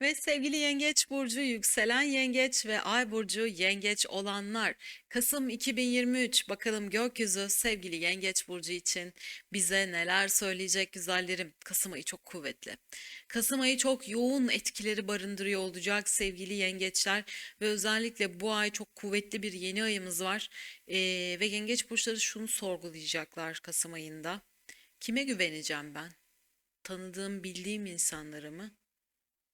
Ve sevgili Yengeç burcu, yükselen Yengeç ve Ay burcu Yengeç olanlar Kasım 2023 bakalım gökyüzü sevgili Yengeç burcu için bize neler söyleyecek güzellerim. Kasım ayı çok kuvvetli. Kasım ayı çok yoğun etkileri barındırıyor olacak sevgili Yengeçler ve özellikle bu ay çok kuvvetli bir yeni ayımız var. Ee, ve Yengeç burçları şunu sorgulayacaklar Kasım ayında. Kime güveneceğim ben? Tanıdığım, bildiğim insanlara mı?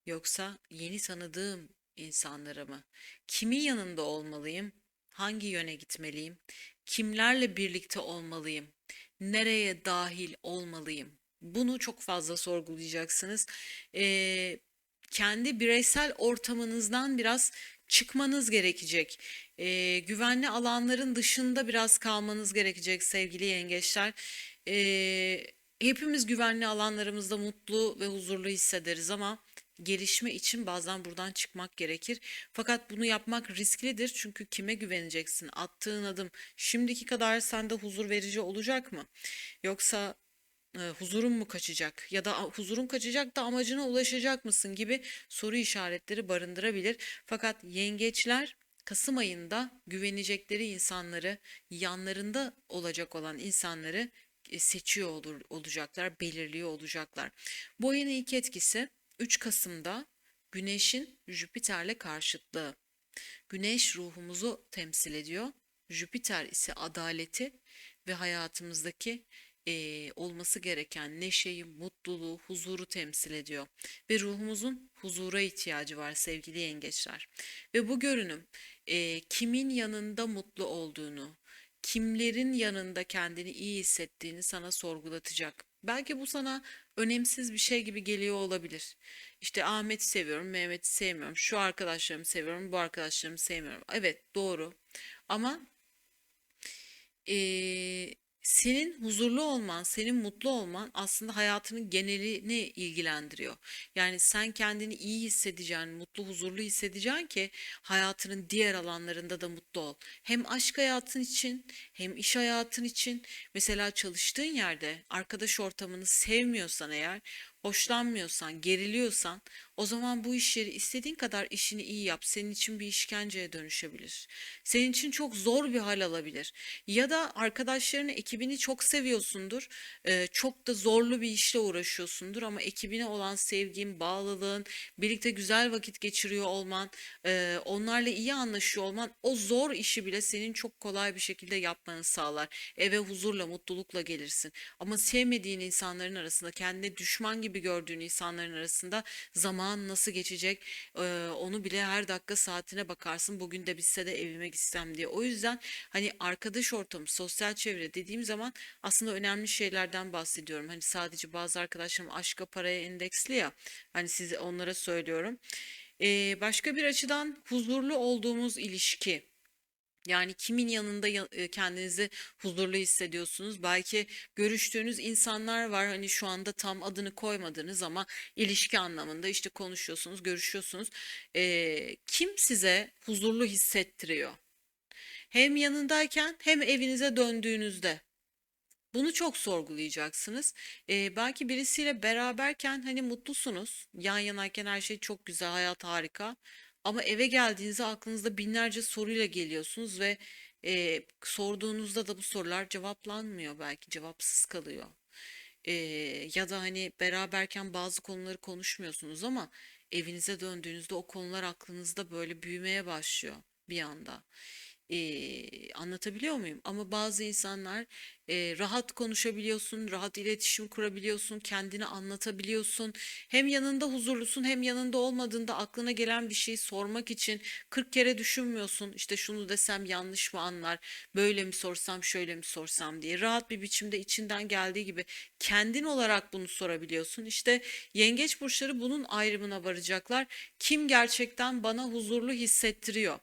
Yoksa yeni tanıdığım insanlara mı? Kimin yanında olmalıyım? Hangi yöne gitmeliyim? Kimlerle birlikte olmalıyım? Nereye dahil olmalıyım? Bunu çok fazla sorgulayacaksınız. Ee, kendi bireysel ortamınızdan biraz çıkmanız gerekecek. Ee, güvenli alanların dışında biraz kalmanız gerekecek sevgili yengeçler. Ee, hepimiz güvenli alanlarımızda mutlu ve huzurlu hissederiz ama gelişme için bazen buradan çıkmak gerekir. Fakat bunu yapmak risklidir çünkü kime güveneceksin? Attığın adım şimdiki kadar sende huzur verici olacak mı? Yoksa e, huzurun mu kaçacak ya da huzurun kaçacak da amacına ulaşacak mısın gibi soru işaretleri barındırabilir. Fakat yengeçler Kasım ayında güvenecekleri insanları, yanlarında olacak olan insanları e, seçiyor olur, olacaklar, belirliyor olacaklar. Bu ayın ilk etkisi 3 Kasım'da Güneş'in Jüpiter'le karşıtlığı. Güneş ruhumuzu temsil ediyor. Jüpiter ise adaleti ve hayatımızdaki eee, olması gereken neşeyi, mutluluğu, huzuru temsil ediyor. Ve ruhumuzun huzura ihtiyacı var sevgili yengeçler. Ve bu görünüm eee, kimin yanında mutlu olduğunu, kimlerin yanında kendini iyi hissettiğini sana sorgulatacak. Belki bu sana önemsiz bir şey gibi geliyor olabilir. İşte Ahmet'i seviyorum, Mehmet'i sevmiyorum. Şu arkadaşlarımı seviyorum, bu arkadaşlarımı sevmiyorum. Evet, doğru. Ama eee, senin huzurlu olman, senin mutlu olman aslında hayatının genelini ilgilendiriyor. Yani sen kendini iyi hissedeceksin, mutlu, huzurlu hissedeceksin ki hayatının diğer alanlarında da mutlu ol. Hem aşk hayatın için, hem iş hayatın için. Mesela çalıştığın yerde arkadaş ortamını sevmiyorsan eğer, hoşlanmıyorsan, geriliyorsan o zaman bu iş yeri istediğin kadar işini iyi yap. Senin için bir işkenceye dönüşebilir. Senin için çok zor bir hal alabilir. Ya da arkadaşlarını, ekibini çok seviyorsundur. eee, çok da zorlu bir işle uğraşıyorsundur ama ekibine olan sevgin, bağlılığın, birlikte güzel vakit geçiriyor olman, eee, onlarla iyi anlaşıyor olman o zor işi bile senin çok kolay bir şekilde yapmanı sağlar. Eve huzurla, mutlulukla gelirsin. Ama sevmediğin insanların arasında, kendine düşman gibi gördüğün insanların arasında zaman nasıl geçecek, onu bile her dakika saatine bakarsın. Bugün de bitse de evime gitsem diye. O yüzden hani arkadaş ortamı, sosyal çevre dediğim zaman aslında önemli şeylerden bahsediyorum. Hani sadece bazı arkadaşlarım aşka paraya endeksli ya. Hani size onlara söylüyorum. Eee, başka bir açıdan huzurlu olduğumuz ilişki. Yani kimin yanında ya- e, kendinizi huzurlu hissediyorsunuz? Belki görüştüğünüz insanlar var hani şu anda tam adını koymadınız ama ilişki anlamında işte konuşuyorsunuz, görüşüyorsunuz. Eee, kim size huzurlu hissettiriyor? Hem yanındayken hem evinize döndüğünüzde. Bunu çok sorgulayacaksınız. Eee, belki birisiyle beraberken hani mutlusunuz. Yan yanayken her şey çok güzel, hayat harika. Ama eve geldiğinizde aklınızda binlerce soruyla geliyorsunuz ve eee, sorduğunuzda da bu sorular cevaplanmıyor belki, cevapsız kalıyor. Eee, ya da hani beraberken bazı konuları konuşmuyorsunuz ama evinize döndüğünüzde o konular aklınızda böyle büyümeye başlıyor bir anda. Eee, anlatabiliyor muyum? Ama bazı insanlar eee, rahat konuşabiliyorsun, rahat iletişim kurabiliyorsun, kendini anlatabiliyorsun. Hem yanında huzurlusun hem yanında olmadığında aklına gelen bir şeyi sormak için 40 kere düşünmüyorsun. İşte şunu desem yanlış mı anlar, böyle mi sorsam, şöyle mi sorsam diye. Rahat bir biçimde içinden geldiği gibi kendin olarak bunu sorabiliyorsun. İşte yengeç burçları bunun ayrımına varacaklar. Kim gerçekten bana huzurlu hissettiriyor?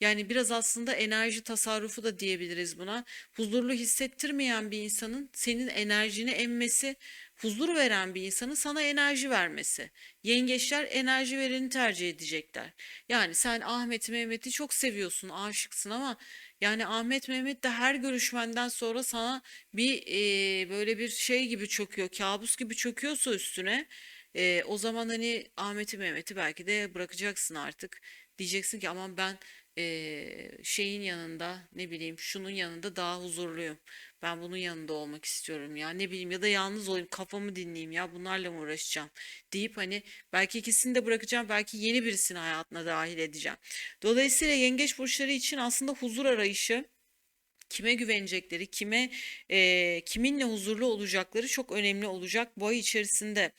Yani biraz aslında enerji tasarrufu da diyebiliriz buna. Huzurlu hissettirmeyen bir insanın senin enerjini emmesi, huzur veren bir insanın sana enerji vermesi. Yengeçler enerji vereni tercih edecekler. Yani sen Ahmet'i Mehmet'i çok seviyorsun, aşıksın ama yani Ahmet Mehmet de her görüşmenden sonra sana bir eee, böyle bir şey gibi çöküyor, kabus gibi çöküyorsa üstüne E, o zaman hani Ahmet'i Mehmet'i belki de bırakacaksın artık. Diyeceksin ki aman ben e, şeyin yanında ne bileyim şunun yanında daha huzurluyum. Ben bunun yanında olmak istiyorum ya ne bileyim ya da yalnız olayım kafamı dinleyeyim ya bunlarla mı uğraşacağım deyip hani belki ikisini de bırakacağım belki yeni birisini hayatına dahil edeceğim. Dolayısıyla yengeç burçları için aslında huzur arayışı kime güvenecekleri, kime eee, kiminle huzurlu olacakları çok önemli olacak bu ay içerisinde.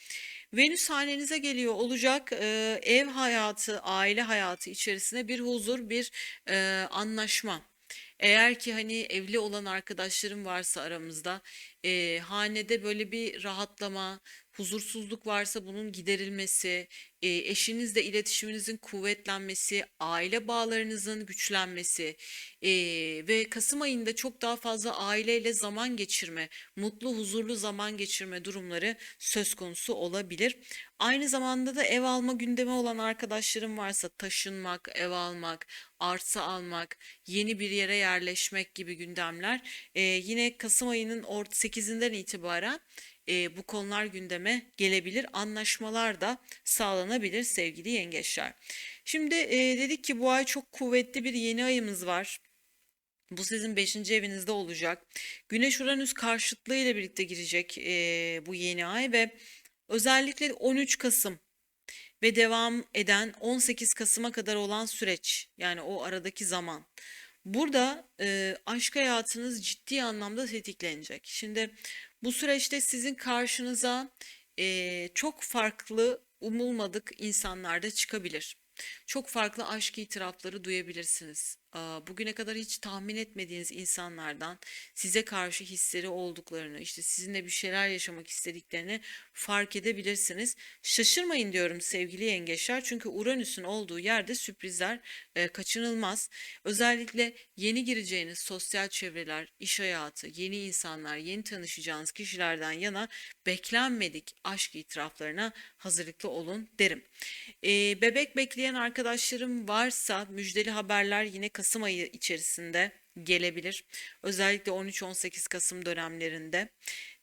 Venüs hanenize geliyor olacak eee, ev hayatı, aile hayatı içerisinde bir huzur, bir eee, anlaşma. Eğer ki hani evli olan arkadaşlarım varsa aramızda, eee, hanede böyle bir rahatlama, huzursuzluk varsa bunun giderilmesi, eee, eşinizle iletişiminizin kuvvetlenmesi, aile bağlarınızın güçlenmesi eee, ve Kasım ayında çok daha fazla aileyle zaman geçirme, mutlu, huzurlu zaman geçirme durumları söz konusu olabilir. Aynı zamanda da ev alma gündemi olan arkadaşlarım varsa taşınmak, ev almak, arsa almak, yeni bir yere yerleşmek gibi gündemler eee, yine Kasım ayının ort 8'inden itibaren eee, bu konular gündeme gelebilir. Anlaşmalar da sağlanabilir sevgili yengeçler. Şimdi eee, dedik ki bu ay çok kuvvetli bir yeni ayımız var. Bu sizin beşinci evinizde olacak. Güneş Uranüs karşıtlığı ile birlikte girecek eee, bu yeni ay ve özellikle 13 Kasım ve devam eden 18 Kasım'a kadar olan süreç yani o aradaki zaman. Burada e, aşk hayatınız ciddi anlamda tetiklenecek. Şimdi bu süreçte sizin karşınıza e, çok farklı umulmadık insanlar da çıkabilir. Çok farklı aşk itirafları duyabilirsiniz. Bugüne kadar hiç tahmin etmediğiniz insanlardan size karşı hisleri olduklarını, işte sizinle bir şeyler yaşamak istediklerini fark edebilirsiniz. Şaşırmayın diyorum sevgili yengeçler. Çünkü Uranüs'ün olduğu yerde sürprizler e, kaçınılmaz. Özellikle yeni gireceğiniz sosyal çevreler, iş hayatı, yeni insanlar, yeni tanışacağınız kişilerden yana beklenmedik aşk itiraflarına hazırlıklı olun derim. E, bebek bekleyen arkadaşlarım varsa müjdeli haberler yine Kasım ayı içerisinde gelebilir. Özellikle 13-18 Kasım dönemlerinde.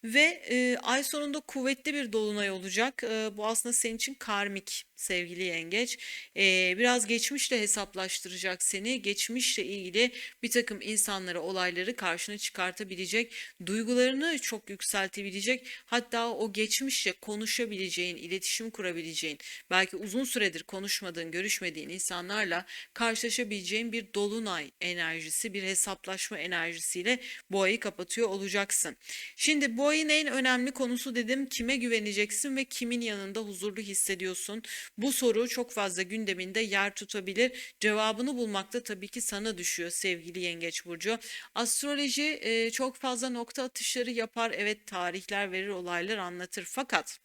Ve e, ay sonunda kuvvetli bir dolunay olacak. E, bu aslında senin için karmik sevgili yengeç. E, biraz geçmişle hesaplaştıracak seni. Geçmişle ilgili bir takım insanları, olayları karşına çıkartabilecek. Duygularını çok yükseltebilecek. Hatta o geçmişle konuşabileceğin, iletişim kurabileceğin, belki uzun süredir konuşmadığın, görüşmediğin insanlarla karşılaşabileceğin bir dolunay enerjisi, bir hesaplaşma enerjisiyle bu ayı kapatıyor olacaksın. Şimdi bu ayın en önemli konusu dedim kime güveneceksin ve kimin yanında huzurlu hissediyorsun? Bu soru çok fazla gündeminde yer tutabilir. Cevabını bulmak da tabii ki sana düşüyor sevgili Yengeç Burcu. Astroloji e, çok fazla nokta atışları yapar. Evet tarihler verir, olaylar anlatır. Fakat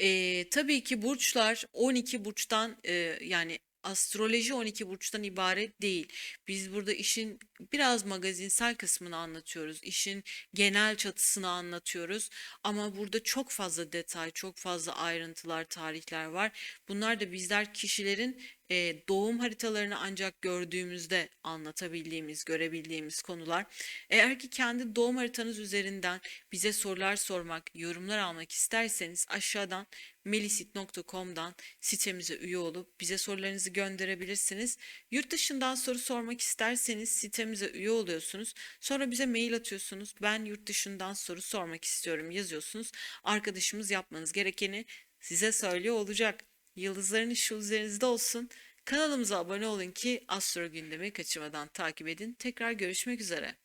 ee, tabii ki burçlar 12 burçtan e, yani astroloji 12 burçtan ibaret değil. Biz burada işin biraz magazinsel kısmını anlatıyoruz. İşin genel çatısını anlatıyoruz. Ama burada çok fazla detay, çok fazla ayrıntılar, tarihler var. Bunlar da bizler kişilerin e, doğum haritalarını ancak gördüğümüzde anlatabildiğimiz, görebildiğimiz konular. Eğer ki kendi doğum haritanız üzerinden bize sorular sormak, yorumlar almak isterseniz aşağıdan melisit.com'dan sitemize üye olup bize sorularınızı gönderebilirsiniz. Yurt dışından soru sormak isterseniz sitemize üye oluyorsunuz. Sonra bize mail atıyorsunuz. Ben yurt dışından soru sormak istiyorum yazıyorsunuz. Arkadaşımız yapmanız gerekeni size söylüyor olacak. Yıldızların ışığı üzerinizde olsun. Kanalımıza abone olun ki Astro gündemi kaçırmadan takip edin. Tekrar görüşmek üzere.